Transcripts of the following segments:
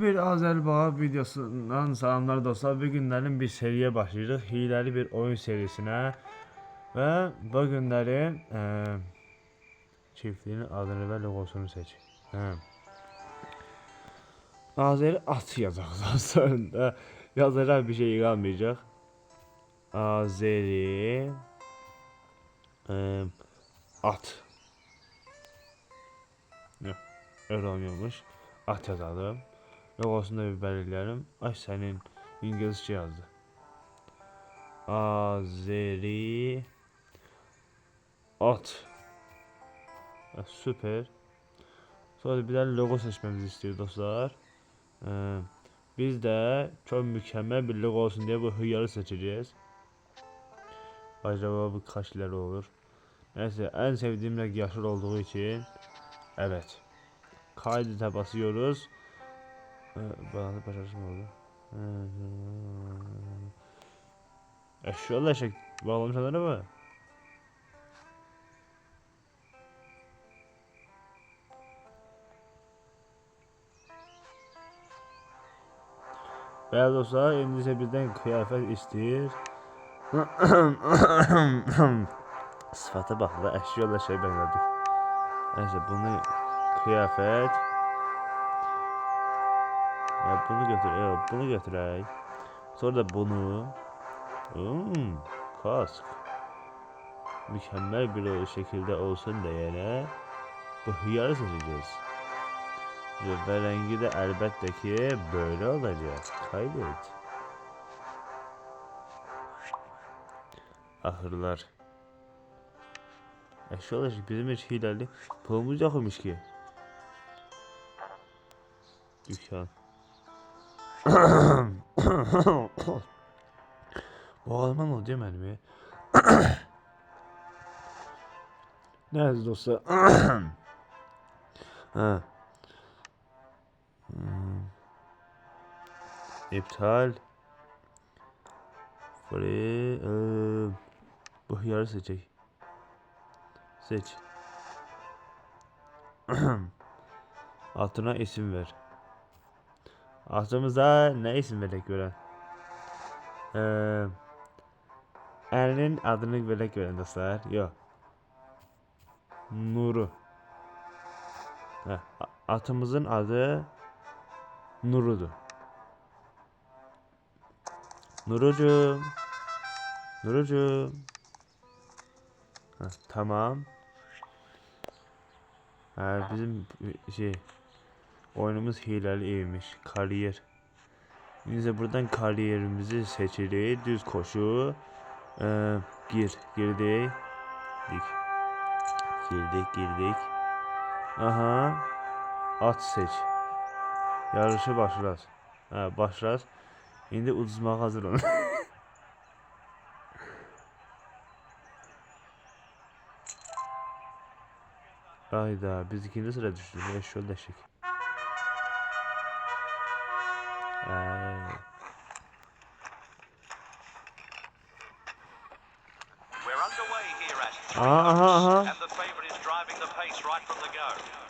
Bir Azerbaycan videosundan salamlar dostlar. Bu günlerin bir seriye başlayacağız. Hileli bir oyun serisine. Ve bu günlerin eee çiftliğin adını ve logosunu seç. He. Azeri at yazacak sonunda. Yazacak bir şey kalmayacak. Azeri eee at. Yok, öyle. At yazalım. Logosunu da bir belirleyelim. Ay senin İngilizce yazdı. Azeri at. Ha, süper. Sonra bir tane logo seçmemizi istiyor dostlar. Ee, biz de çok mükemmel bir logo olsun diye bu hıyarı seçeceğiz. Acaba bu kaç lira olur? Neyse en sevdiğim renk yaşıl olduğu için evet. Kaydı basıyoruz. Ee, Bağlı başarısız mı oldu? Eşyalı eşek bağlamış adını mı? Beyaz olsa ise bizden kıyafet istiyor. Sıfata bak da eşyalı şey benzedik. Neyse bunu ya bunu götür, ya bunu götürey. Sonra da bunu. Hmm, kask. Mükemmel bir şekilde olsun diyene bu hıyarı seçeceğiz. Ve rengi de elbette ki böyle olacak. Kaydet. Ahırlar. Eşya olacak bizim hiç hileli. Pulumuz yokmuş ki. Dükkan. Oldu değil mi benim ya? Nerede dostlar? ha. Hmm. İptal. Free. Ee, bu hıyarı seçecek. Seç. Altına isim ver. Aklımıza ne isim verek gören? Ee, Elinin adını verek gören dostlar. Yok. Nuru. Heh, atımızın adı Nuru'du. Nurucuğum. Nurucuğum. Heh, tamam. Ha, bizim şey oyunumuz hileliymiş. Kariyer. Neyse buradan kariyerimizi seçelim. Düz koşu. Ee, gir. Girdik. Dik. Girdik girdik. Aha. At seç. Yarışı başlat. Ha başlat. Şimdi uzmağa hazır olun. Ayda biz ikinci sıra düştük. Ya şöyle the go.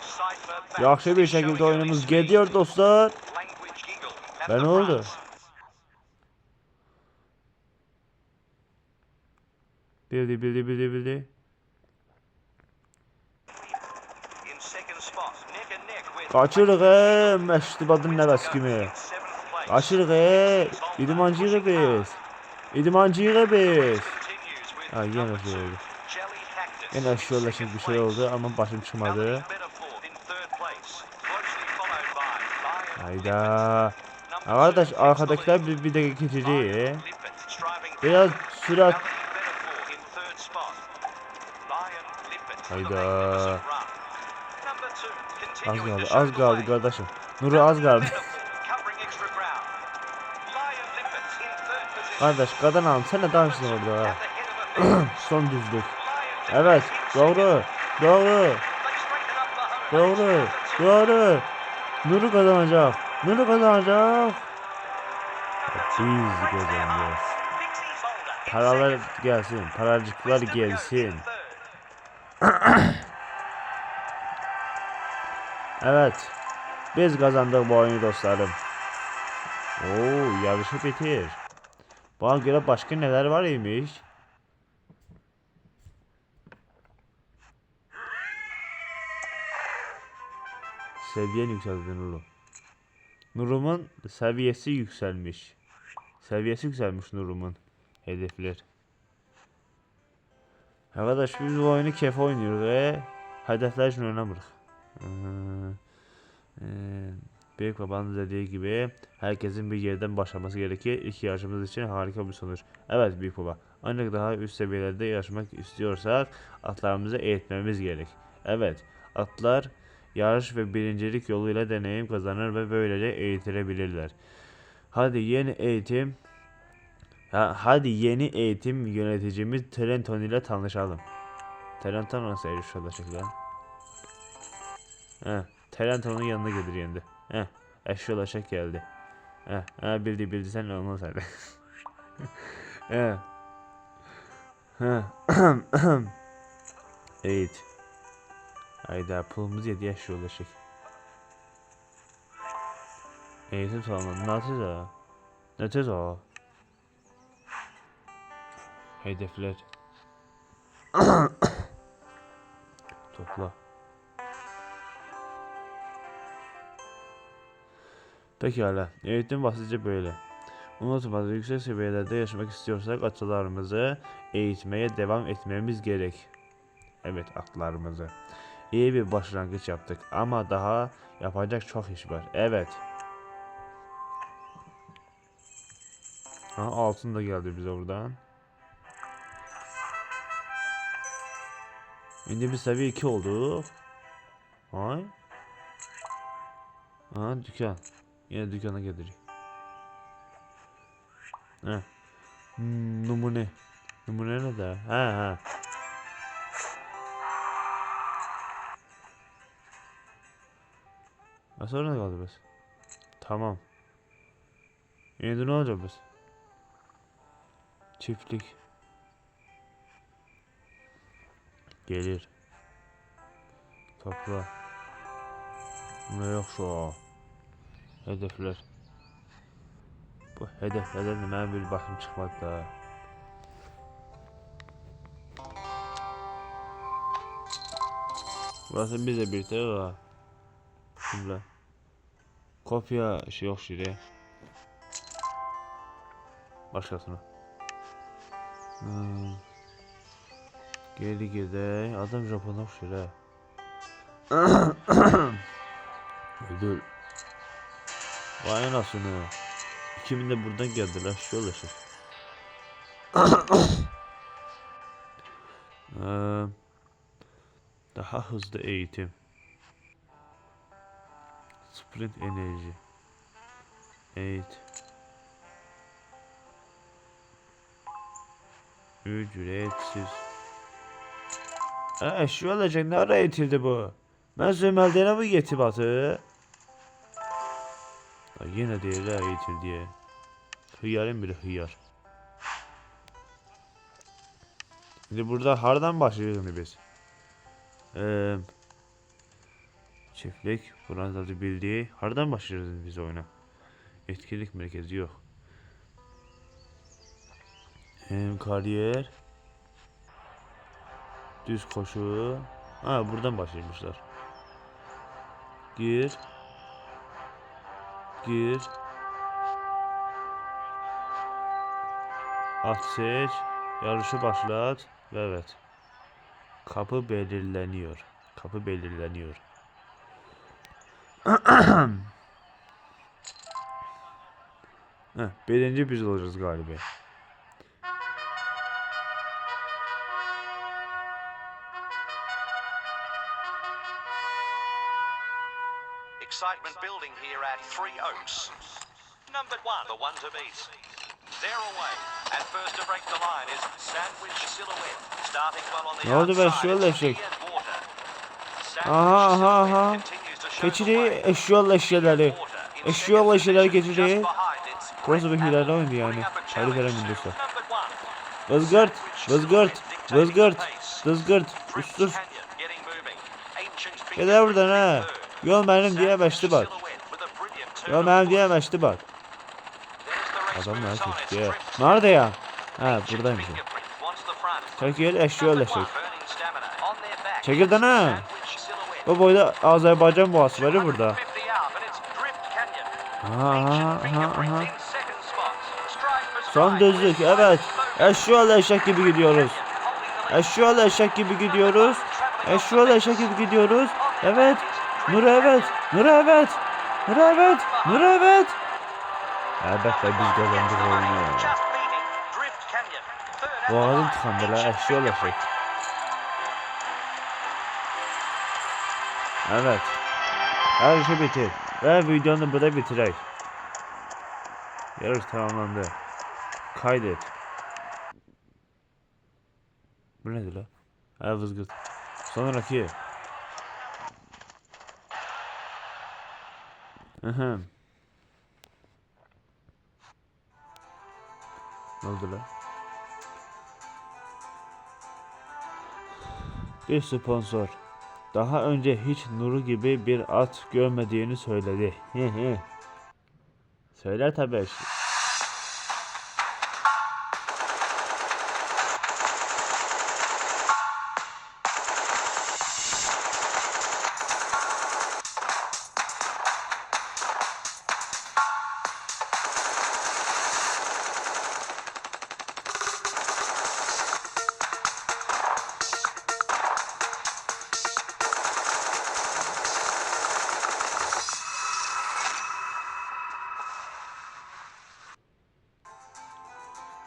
Cypher back, Yaxşı bir şekilde oyunumuz gidiyor dostlar. Ben oldu. Bildi bildi bildi bildi. Kaçırıq he, məştibadın nəvəsi kimi. Kaçırıq he, idmancıyıq biz. İdmancıyıq biz. Ha two, şey oldu. Yenə şöyle bir şey oldu ama başım çıkmadı. Hayda. Arkadaş arkadakiler bir, bir dakika striving Biraz sürat. Hayda. Az kaldı, az kaldı kardeşim. Nuru az kaldı. Kardeş kadın hanım sen ne danıştın orada ha? Son düzlük. Evet doğru. Doğru. Doğru. Doğru. Nuru kazanacak. Nuru kazanacak. Biz kazanacağız. Paralar gelsin. Paracıklar gelsin. Evet. Biz kazandık bu oyunu dostlarım. Oo yarışı bitir. Bana göre başka neler var imiş. Seviyen yükseldi Nurlu. Nurum'un seviyesi yükselmiş. Seviyesi yükselmiş Nurum'un. Hedefler. Arkadaş biz bu oyunu keyfe oynuyoruz ve hedefler için oynamırıq. Ee, e, Büyük babanın dediği gibi herkesin bir yerden başlaması gerekir. İlk yarışımız için harika bir sonuç. Evet Büyük Baba. Ancak daha üst seviyelerde yarışmak istiyorsak atlarımızı eğitmemiz gerek. Evet atlar yarış ve birincilik yoluyla deneyim kazanır ve böylece eğitilebilirler. Hadi yeni eğitim Ha, hadi yeni eğitim yöneticimiz Trenton ile tanışalım. Trenton nasıl erişiyor şekilde? He, Trenton'un yanına gelir yendi. He, eşyalaşak geldi. He, he bildi bildi sen onu söyle. He. He. Eğit. Hayda pulumuz yedi eşyalaşak. Eğitim salonu. O? Ne tez o? Hedefler. Topla. Pekala. Eğitim basitçe böyle. Unutmadık yüksek seviyelerde yaşamak istiyorsak atalarımızı eğitmeye devam etmemiz gerek. Evet atlarımızı. İyi bir başlangıç yaptık ama daha yapacak çok iş var. Evet. Ha, altın da geldi bize buradan. Şimdi bir seviye 2 oldu. Ay. Aha dükkan. Yine dükkana gelir. He. Hmm, numune. Numune ne de? Ha ha. Ha sonra ne kaldı biz? Tamam. Yine ne olacak biz? Çiftlik. Gelir. Topla. Ne yok şu an. Hedefler. Bu hedeflerden ben bir bakım çıkmadı daha. Burası bize bir var. Şimdi. Kopya şey yok şuraya. Başkasına. Hmm. Geri gidey. Adam Japon'a ha. Öldür. Vay anasını. 2000'de buradan geldiler. Şöyle şey. Eee, daha hızlı eğitim. Sprint enerji. Eğit. Ücretsiz. Ha, şu olacak ne ara eğitildi bu? Ben söməldiğine mi getib atı? Ha, Yine değil ha eğitil diye. Hıyarın biri hıyar. Şimdi burada hardan başlıyoruz şimdi biz? Ee, çiftlik, buranın zaten bildiği. Hardan başlıyoruz biz oyuna? Etkinlik merkezi yok. Hem kariyer. Düz koşu. Ha buradan başlamışlar. Gir. Gir. At seç. Yarışı başlat. Ve evet. Kapı belirleniyor. Kapı belirleniyor. Birinci biz olacağız galiba. Excitement building here at Three Oaks. Number one, the one to beat. They're away. And first to break the line is Sandwich Silhouette. Starting well on the Ne oldu be. Ian Water. Aha, aha, aha. Way. eşyalı eşyaları. Eşyalı eşyaları it's Burası bir hilal oyundu yani. Hadi to dostlar. vızgırt, vızgırt, vızgırt, Prince ustur. Gel buradan ha. Yol benim diye Sandwich beşli bak. Silhouette Ya ben diyemezdi bak. Adam nerede ya? Nerede ya? Ha buradaymış. Çekil eşya Number leşek. one, burning stamina. On their back, Çekil sandwich silhouette. Bu boyda Azerbaycan boğası var burada. 150 up and it's Drift Canyon. Aha aha aha Son düzlük evet. Eşyalı eşek gibi gidiyoruz. Eşyalı eşek gibi gidiyoruz. Eşyalı eşek gibi gidiyoruz. Evet. Nur evet. Nur evet. Nur evet. Nur evet. Elbette biz kazandık oyunu. La Ancient eşyalı eşek. fingerprint. Evet. Her şey bitir. Ve videonu burada bitirek. Yarış tamamlandı. Kaydet. Bu nedir la? Ha vızgırt. Sonraki. Aha. Ne oldu la? Bir sponsor. Daha önce hiç Nuru gibi bir at görmediğini söyledi. Söyler tabii.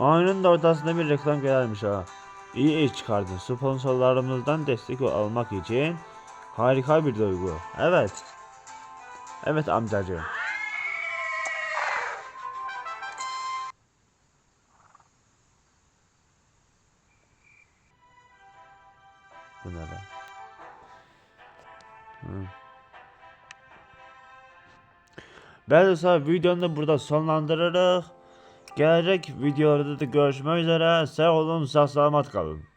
Oyunun da ortasında bir reklam gelmiş ha. İyi iş çıkardın. Sponsorlarımızdan destek almak için harika bir duygu. Evet. Evet amcacığım. Bu ne lan? Hı. Ben de videonu da burada sonlandırırız. Gelecek videolarda da görüşmek üzere. Sağ olun, sağ selamet kalın.